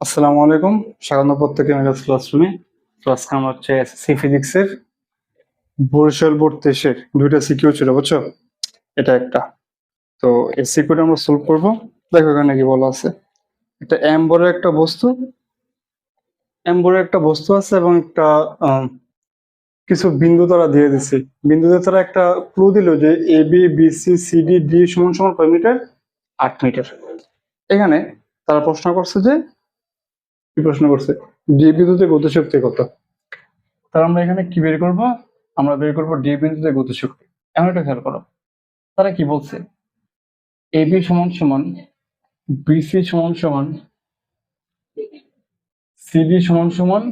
আসসালামু আলাইকুম। স্বাগত প্রত্যেকে মেগাস ক্লাসরুমে তো আজকে আমার হচ্ছে এসএসসি ফিজিক্সের বরিশাল বোর্ড তেইশের দুইটা সিকিউ ছিল, বুঝছ? এটা একটা। তো এই সিকিউটা আমরা সলভ করব। দেখো এখানে কি বলা আছে। একটা বড় একটা বস্তু বড় একটা বস্তু আছে এবং একটা কিছু বিন্দু তারা দিয়ে দিছে। বিন্দুতে তারা একটা ক্লু দিল যে A B B C C D D সমান সমান কয় মিটার? আট মিটার। এখানে তারা প্রশ্ন করছে যে প্রশ্ন করছে? ডি বিন্দুতে গতিশক্তি কত? তাহলে আমরা এখানে কি বের করব? আমরা বের করব ডি বিন্দুতে গতিশক্তি। এমন একটা খেয়াল করো। তারা কি বলছে? এ বি সমান সমান বিসি সমান সমান সিডি সমান সমান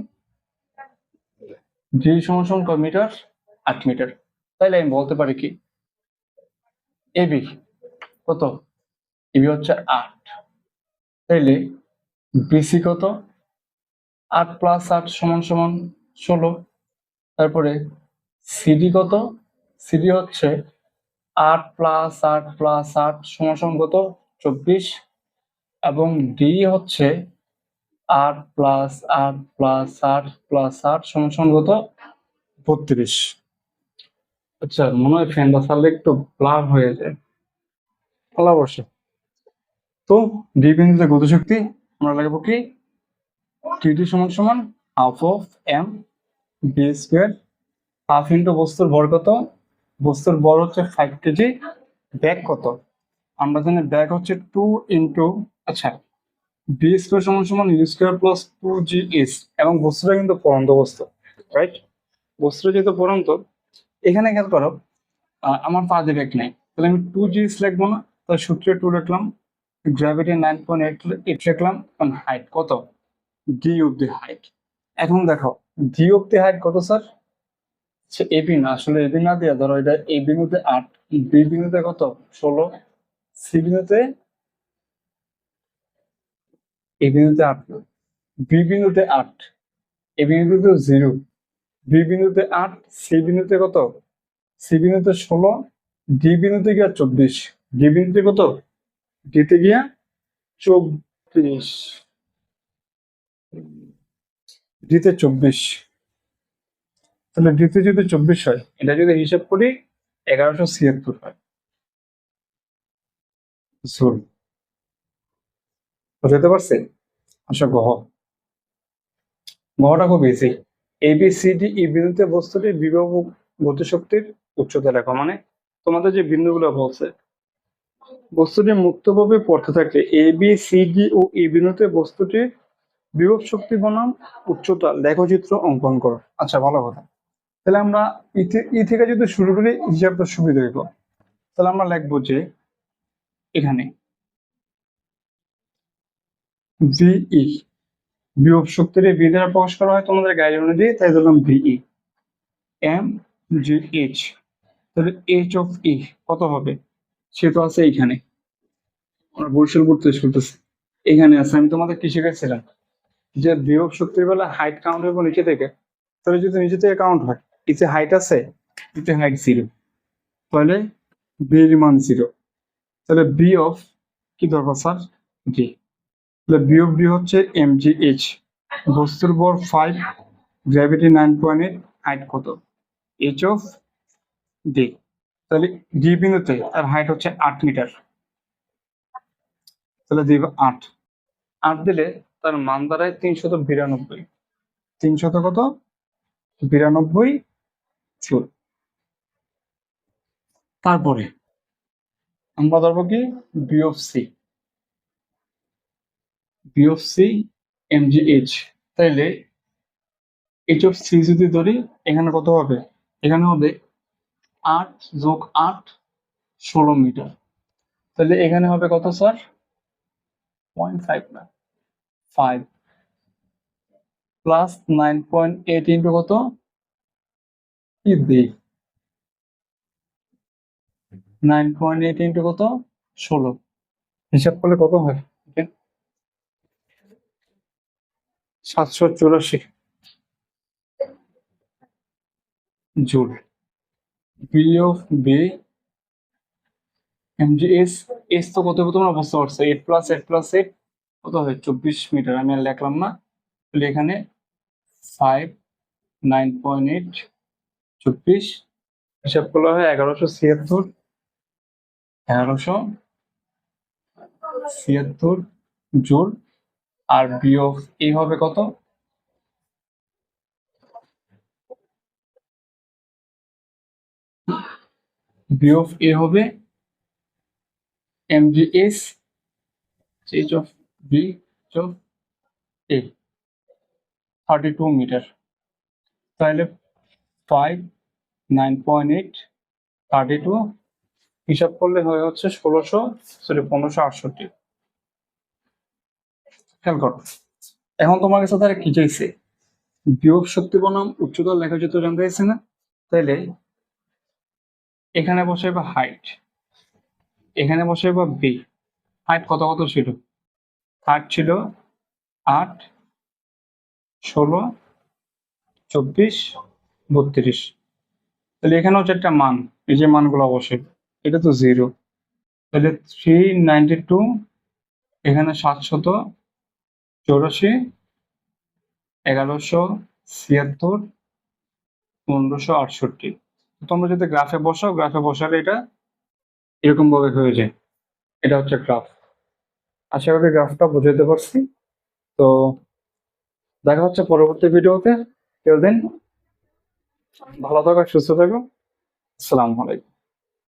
ডি সমান সমান কয় মিটার? আট মিটার। তাইলে আমি বলতে পারি কি? এবি কত? এবি হচ্ছে আট। তাইলে বিসি কত? আট প্লাস আট সমান সমান ষোলো। তারপরে সিডি কত? সিডি হচ্ছে আট প্লাস আট প্লাস আট সমান সমান কত? চব্বিশ। এবং ডি হচ্ছে আট প্লাস আট প্লাস আট প্লাস আট সমান সমান কত? বত্রিশ। আচ্ছা মনে হয় ফ্যানটা চাললে একটু ব্লার হয়ে যায়। আল্লাহ বসে। তো ডি বিন্দুতে গতিশক্তি আমরা লাগবো কি? টিটি সমান সমান half of M B square half into বস্তুর ভর কত? বস্তুর ভর হচ্ছে ফাইভ কেজি ব্যাগ কত? আমরা জানি ব্যাগ হচ্ছে টু ইন্টু আচ্ছা বি স্কোয়ার সমান সমান U square plus two G S এবং বস্তুটা কিন্তু পরন্ত বস্তু রাইট বস্তুটা যেহেতু পরন্ত, এখানে খেয়াল করো আমার পা দিয়ে ব্যাগ নেই, তাহলে আমি টু জি এস লিখব না তাহলে সূত্রে টু লিখলাম গ্র্যাভিটি নাইন পয়েন্ট এইট লিখলাম হাইট কত? ডি অফ দি হাইট এখন দেখো ডি অফ দি হাইট কত স্যার এবি না, আসলে এবি না দিয়ে ধরো, এটা এ বিন্দুতে আট বি বিন্দুতে কত? ষোলো। সি বিন্দুতে? এ বিন্দুতে আট না। বি বিন্দুতে আট এ বিন্দুতে জিরো বি বিন্দুতে আট সি বিন্দুতে কত? সি বিন্দুতে ষোলো ডি বিন্দুতে গিয়া চব্বিশ। ডি বিন্দুতে কত? ডিতে গিয়া চব্বিশ। ডিতে চব্বিশ। তাহলে ডিতে যদি চব্বিশ হয়, এটা যদি হিসাব করি, এগারোশো ছিয়াত্তর হয়। আচ্ছা গহ গহটা খুব easy A B C E বিন্দুতে বস্তুটি বিভব গতিশক্তির উচ্চতা লেখা মানে তোমাদের যে বিন্দুগুলো বলছে, বস্তুটি মুক্তভাবে পড়তে থাকলে এ বি ও ই বিন্দুতে বস্তুটির বিভব শক্তি বনাম, উচ্চতা লেখচিত্র অঙ্কন করো। আচ্ছা ভালো কথা। তাহলে আমরা ই থেকে যদি শুরু করি হিসাবটা সুবিধা হইব। তাহলে আমরা লিখব যে এখানে ভিই বিভব শক্তির বি দ্বারা প্রকাশ করা হয় তোমাদের গাইড অনুযায়ী, তাই ধরলাম ভিই এম জি এইচ তাহলে এইচ অফ ই কত হবে? সে তো আছে এইখানে। আমরা বরিশাল করতে শুনতেছি এখানে আছে। আমি তোমাদের কি শিখেছিলাম যে বিভব শক্তির বেলা হাইট কাউন্ট হইব নিচে থেকে, তাহলে যদি নিচে থেকে কাউন্ট হয় নিচে হাইট আছে নিচে হাইট জিরো তাহলে বির মান জিরো তাহলে বি অফ কি দরকার স্যার ডি তাহলে বি অফ ডি হচ্ছে এম জি এইচ বস্তুর বর five gravity nine point eight height কত? এইচ অফ ডি তাহলে ডি বিন্দুতে তার হাইট হচ্ছে আট মিটার তাহলে দিব আট আট দিলে তার মান দাঁড়ায় তিনশত বিরানব্বই। তিনশত কত? বিরানব্বই চুল। তারপরে আমরা ধরবো কি? B of C B C M G H তাইলে এইচ অফ সি যদি ধরি, এখানে কত হবে? এখানে হবে আট যোগ আট ষোলো মিটার। তাহলে এখানে হবে কত, স্যার? পয়েন্ট ফাইভ না five plus nine point eight into কত? দিই নাইন পয়েন্ট এইট ইন্টু কত? ষোলো। হিসাব করলে কত হয়? সাতশো চুরাশি। Joule. B of B M G S S তো কত তোমরা বুঝতে পারছ? Eight plus eight plus eight কত হয় চব্বিশ মিটার। আমি আর লিখলাম না। তাহলে এখানে ফাইভ নাইন পয়েন্ট এইট চব্বিশ। হিসাব করলে হয় এগারোশো ছিয়াত্তর। এগারোশো ছিয়াত্তর জুল। আর বিয়োগ এই হবে কত? বিয়োগ এ হবে M G S H of B of A thirty two metre তাহলে five nine point eight thirty two হিসাব করলে হয়ে হচ্ছে ষোলোশো সরি পনেরোশো আটষট্টি। খেয়াল করো, এখন তোমার কাছে তারা কি চাইছে বিয়োগ শক্তি বনাম উচ্চতা লেখা যেত জানতে চাইছে না? তাইলে এখানে বসে বা হাইট এখানে বসে বা বি হাইট কত কত ছিল? হাইট ছিল আট, ষোলো, চব্বিশ, বত্রিশ। তাহলে এখানে হচ্ছে একটা মান, এই যে মানগুলো অবশ্যই, এটা তো জিরো তাহলে থ্রি নাইনটি টু এখানে সাতশত, চৌরাশি, এগারোশো ছিয়াত্তর, পনেরোশো আটষট্টি। তোমরা যদি গ্রাফে বসাও গ্রাফে বসালে এটা এরকম ভাবে হয়ে যায়। এটা হচ্ছে গ্রাফ আশা করি গ্রাফটা বুঝাতে পারছি। তো দেখা হচ্ছে পরবর্তী ভিডিওতে। কেউ দিন ভালো থাকো সুস্থ থাকো আসসালামু আলাইকুম।